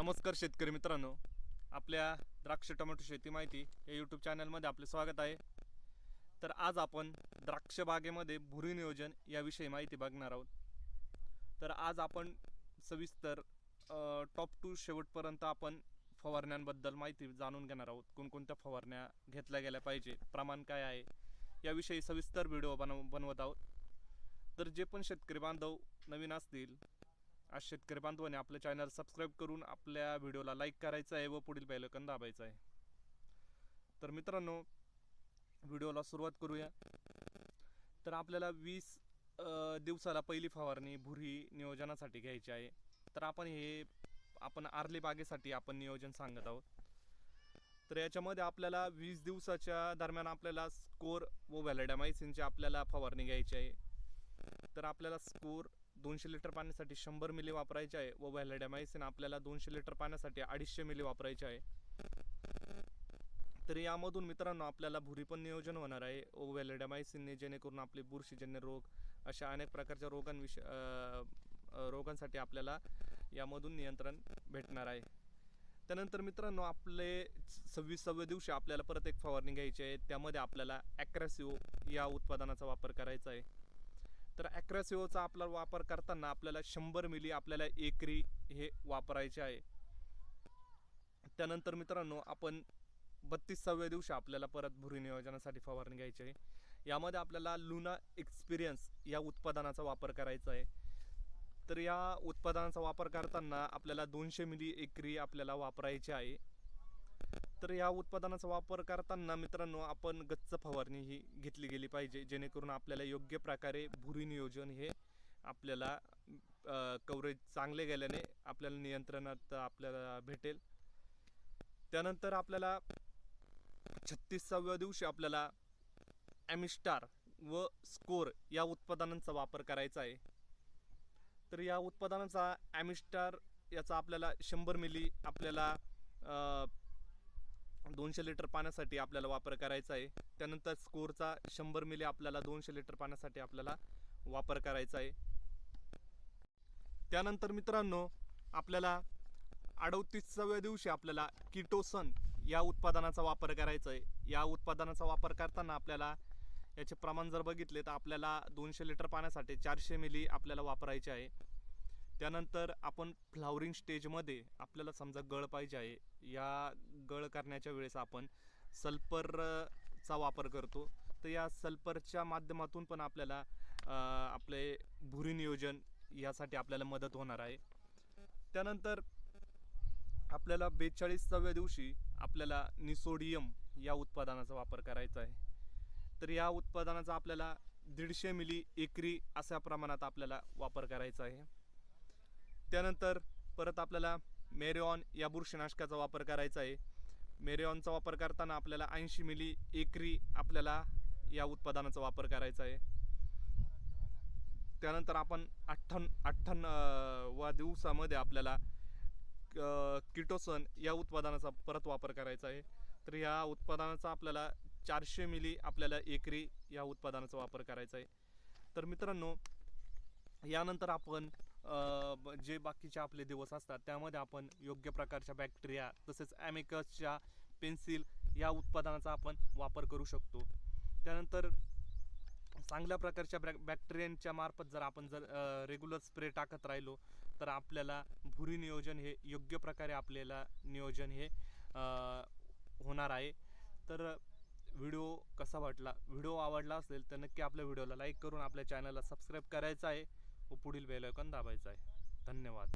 नमस्कार शेतकरी मित्रांनो. आपल्या द्राक्ष टोमॅटो शेती माहिती या यूट्यूब चॅनलमध्ये आपले स्वागत आहे. तर आज आपण द्राक्ष बागेमध्ये भुरी नियोजन याविषयी माहिती बघणार आहोत. तर आज आपण सविस्तर टॉप टू शेवटपर्यंत आपण फवारण्यांबद्दल माहिती जाणून घेणार आहोत. कोणकोणत्या फवारण्या घेतल्या गेल्या पाहिजे प्रमाण काय आहे याविषयी सविस्तर व्हिडिओ बनव बनवत आहोत. तर जे पण शेतकरी बांधव नवीन असतील आज शेतकरी बांधवाने आपलं चॅनल सबस्क्राईब करून आपल्या व्हिडिओला लाईक करायचं आहे व पुढील बेलकन दाबायचं आहे. तर मित्रांनो व्हिडिओला सुरुवात करूया. तर आपल्याला वीस दिवसाला पहिली फवारणी भुरी नियोजनासाठी घ्यायची आहे. तर आपण हे आपण आरली बागेसाठी आपण नियोजन सांगत आहोत. तर याच्यामध्ये आपल्याला वीस दिवसाच्या दरम्यान आपल्याला स्कोर व व्हॅलेडामायसिनची आपल्याला फवारणी घ्यायची आहे. तर आपल्याला स्कोर दोनशे लिटर पाण्यासाठी शंभर मिली वापरायचे आहे. व व्हॅलेडॅमायसिन आपल्याला दोनशे लिटर पाण्यासाठी अडीचशे मिली वापरायचे आहे. तर यामधून मित्रांनो आपल्याला भुरी पण नियोजन होणार आहे. व व्हॅलेडामायसिनने जेणेकरून आपले बुरशीजन्य रोग अशा अनेक प्रकारच्या रोगांविष रोगांसाठी आपल्याला यामधून नियंत्रण भेटणार आहे. त्यानंतर मित्रांनो आपले सव्वीसाव्या दिवशी आपल्याला परत एक फवारणी घ्यायची आहे. त्यामध्ये आपल्याला ॲक्रॅसिओ या उत्पादनाचा वापर करायचा आहे. तर ॲक्रॅसिओचा आपला वापर करताना आपल्याला शंभर मिली आपल्याला एकरी हे वापरायचे आहे. त्यानंतर मित्रांनो आपण बत्तीसाव्या दिवशी आपल्याला परत भुरी नियोजनासाठी फवारणी घ्यायची आहे. यामध्ये आपल्याला लुना एक्सपिरियन्स या उत्पादनाचा वापर करायचा आहे. तर या उत्पादनाचा वापर करताना आपल्याला दोनशे मिली एकरी आपल्याला वापरायची आहे. तर या उत्पादनाचा वापर करताना मित्रांनो आपण गच्च फवारणी ही घेतली गेली पाहिजे जेणेकरून आपल्याला योग्य प्रकारे भुरी नियोजन हे आपल्याला कवरेज चांगले गेल्याने आपल्याला नियंत्रणात आपल्याला भेटेल. त्यानंतर आपल्याला छत्तीसाव्या दिवशी आपल्याला ॲमिस्टार व स्कोर या उत्पादनांचा वापर करायचा आहे. तर या उत्पादनाचा ॲमिस्टार याचा आपल्याला शंभर मिली आपल्याला दोनशे लिटर पाण्यासाठी आपल्याला वापर करायचा आहे. त्यानंतर स्कोरचा शंभर मिली आपल्याला दोनशे लिटर पाण्यासाठी आपल्याला वापर करायचा आहे. त्यानंतर मित्रांनो आपल्याला अडतीसाव्या दिवशी आपल्याला किटोसन या उत्पादनाचा वापर करायचा आहे. या उत्पादनाचा वापर करताना आपल्याला याचे प्रमाण जर बघितले तर आपल्याला दोनशे लिटर पाण्यासाठी चारशे मिली आपल्याला वापरायचे आहे. त्यानंतर आपण फ्लावरिंग स्टेजमध्ये आपल्याला समजा गळ पाहिजे आहे या गळ करण्याच्या वेळेस आपण सल्फरचा वापर करतो. तर या सल्फरच्या माध्यमातून पण आपल्याला आपले भुरी नियोजन यासाठी आपल्याला मदत होणार आहे. त्यानंतर आपल्याला बेचाळीसाव्या दिवशी आपल्याला निसोडियम या उत्पादनाचा वापर करायचा आहे. तर या उत्पादनाचा आपल्याला दीडशे मिली एकरी अशा प्रमाणात आपल्याला वापर करायचा आहे. त्यानंतर परत आपल्याला मेरेऑन या बुरशीनाशकाचा वापर करायचा आहे. मेरेऑनचा वापर करताना आपल्याला ऐंशी मिली एकरी आपल्याला या उत्पादनाचा वापर करायचा आहे. त्यानंतर आपण अठ्ठन अठ्ठन वा दिवसामध्ये आपल्याला क- किटोसन या उत्पादनाचा परत वापर करायचा आहे. तर ह्या उत्पादनाचा आपल्याला चारशे मिली आपल्याला एकरी या उत्पादनाचा वापर करायचा आहे. तर मित्रांनो यानंतर आपण जे बाकीचे आपले दिवस असतात त्यामध्ये आपण योग्य प्रकारच्या बॅक्टेरिया तसेच ॲमिकसच्या पेन्सिल या उत्पादनाचा आपण वापर करू शकतो. त्यानंतर चांगल्या प्रकारच्या बॅ बॅक्टेरियांच्या मार्फत जर आपण जर रेग्युलर स्प्रे टाकत राहिलो तर आपल्याला भुरी नियोजन हे योग्य प्रकारे आपल्याला नियोजन हे होणार आहे. तर व्हिडिओ कसा वाटला? व्हिडिओ आवडला असेल तर नक्की आपल्या व्हिडिओला लाईक करून आपल्या चॅनलला सबस्क्राईब करायचं आहे. व पुढील बेल आयकॉन दाबायचं आहे. धन्यवाद.